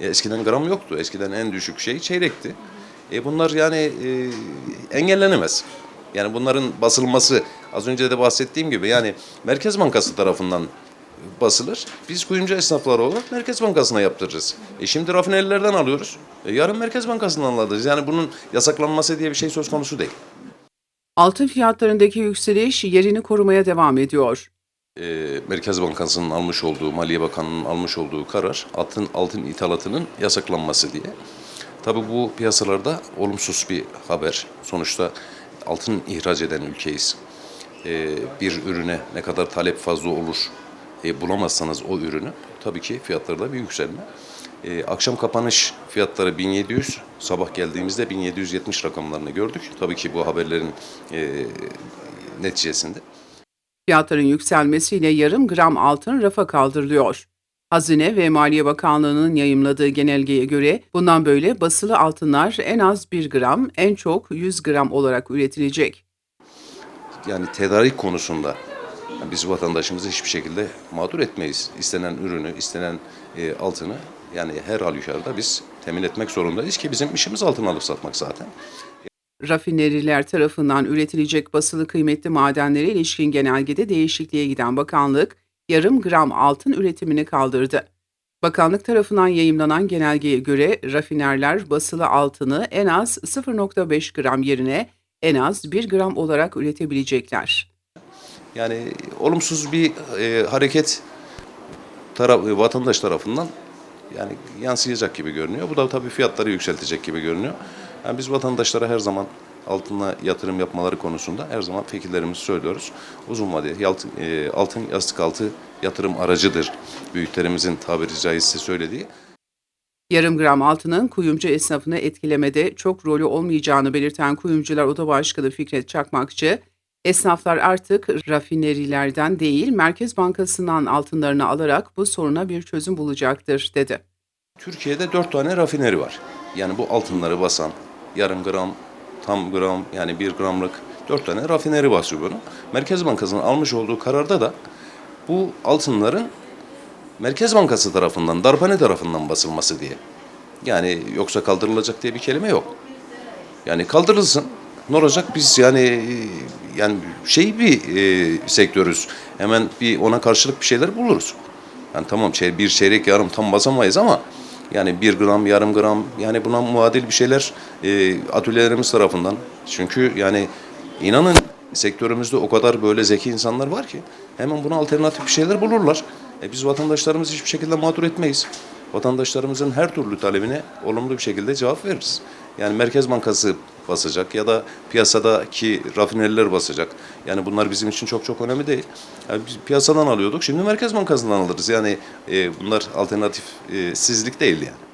E, eskiden gram yoktu. Eskiden en düşük şey çeyrekti. E, bunlar yani e, engellenemez. Yani bunların basılması az önce de bahsettiğim gibi yani Merkez Bankası tarafından basılır. Biz kuyumcu esnafları olarak Merkez Bankası'na yaptırırız. E şimdi rafinerilerden alıyoruz. E yarın Merkez Bankası'ndan alırız. Yani bunun yasaklanması diye bir şey söz konusu değil. Altın fiyatlarındaki yükseliş yerini korumaya devam ediyor. E, Merkez Bankası'nın almış olduğu, Maliye Bakanı'nın almış olduğu karar altın altın ithalatının yasaklanması diye. Tabii bu piyasalarda olumsuz bir haber. Sonuçta altın ihraç eden ülkeyiz. E, bir ürüne ne kadar talep fazla olur e, bulamazsanız o ürünü tabii ki fiyatlarda bir yükselme. E, akşam kapanış fiyatları 1700, sabah geldiğimizde 1770 rakamlarını gördük. Tabii ki bu haberlerin e, neticesinde. Fiyatların yükselmesiyle yarım gram altın rafa kaldırılıyor. Hazine ve Maliye Bakanlığı'nın yayımladığı genelgeye göre bundan böyle basılı altınlar en az 1 gram, en çok 100 gram olarak üretilecek. yani tedarik konusunda biz vatandaşımızı hiçbir şekilde mağdur etmeyiz. İstenen ürünü, istenen e, altını yani her halükarda biz temin etmek zorundayız ki bizim işimiz altın alıp satmak zaten. Rafineriler tarafından üretilecek basılı kıymetli madenlere ilişkin genelgede değişikliğe giden bakanlık yarım gram altın üretimini kaldırdı. Bakanlık tarafından yayımlanan genelgeye göre rafinerler basılı altını en az 0.5 gram yerine en az 1 gram olarak üretebilecekler. Yani olumsuz bir e, hareket taraf, e, vatandaş tarafından yani yansıyacak gibi görünüyor. Bu da tabii fiyatları yükseltecek gibi görünüyor. Yani biz vatandaşlara her zaman altına yatırım yapmaları konusunda her zaman fikirlerimizi söylüyoruz. Uzun vadeli altın, e, altın yastık altı yatırım aracıdır. Büyüklerimizin tabiri caizse söylediği. Yarım gram altının kuyumcu esnafını etkilemede çok rolü olmayacağını belirten Kuyumcular Oda Başkanı Fikret Çakmakçı, esnaflar artık rafinerilerden değil Merkez Bankası'ndan altınlarını alarak bu soruna bir çözüm bulacaktır dedi. Türkiye'de dört tane rafineri var. Yani bu altınları basan yarım gram, tam gram yani bir gramlık dört tane rafineri basıyor bunu. Merkez Bankası'nın almış olduğu kararda da bu altınların Merkez Bankası tarafından, darphane tarafından basılması diye. Yani yoksa kaldırılacak diye bir kelime yok. Yani kaldırılsın. Ne olacak? Biz yani yani şey bir e, sektörüz. Hemen bir ona karşılık bir şeyler buluruz. Yani tamam şey, bir çeyrek yarım tam basamayız ama yani bir gram, yarım gram yani buna muadil bir şeyler e, atölyelerimiz tarafından. Çünkü yani inanın sektörümüzde o kadar böyle zeki insanlar var ki hemen buna alternatif bir şeyler bulurlar. E, biz vatandaşlarımızı hiçbir şekilde mağdur etmeyiz. Vatandaşlarımızın her türlü talebine olumlu bir şekilde cevap veririz. Yani Merkez Bankası basacak ya da piyasadaki rafineriler basacak. Yani bunlar bizim için çok çok önemli değil. Yani biz piyasadan alıyorduk, şimdi Merkez Bankası'ndan alırız. Yani e, bunlar alternatif e, değil yani.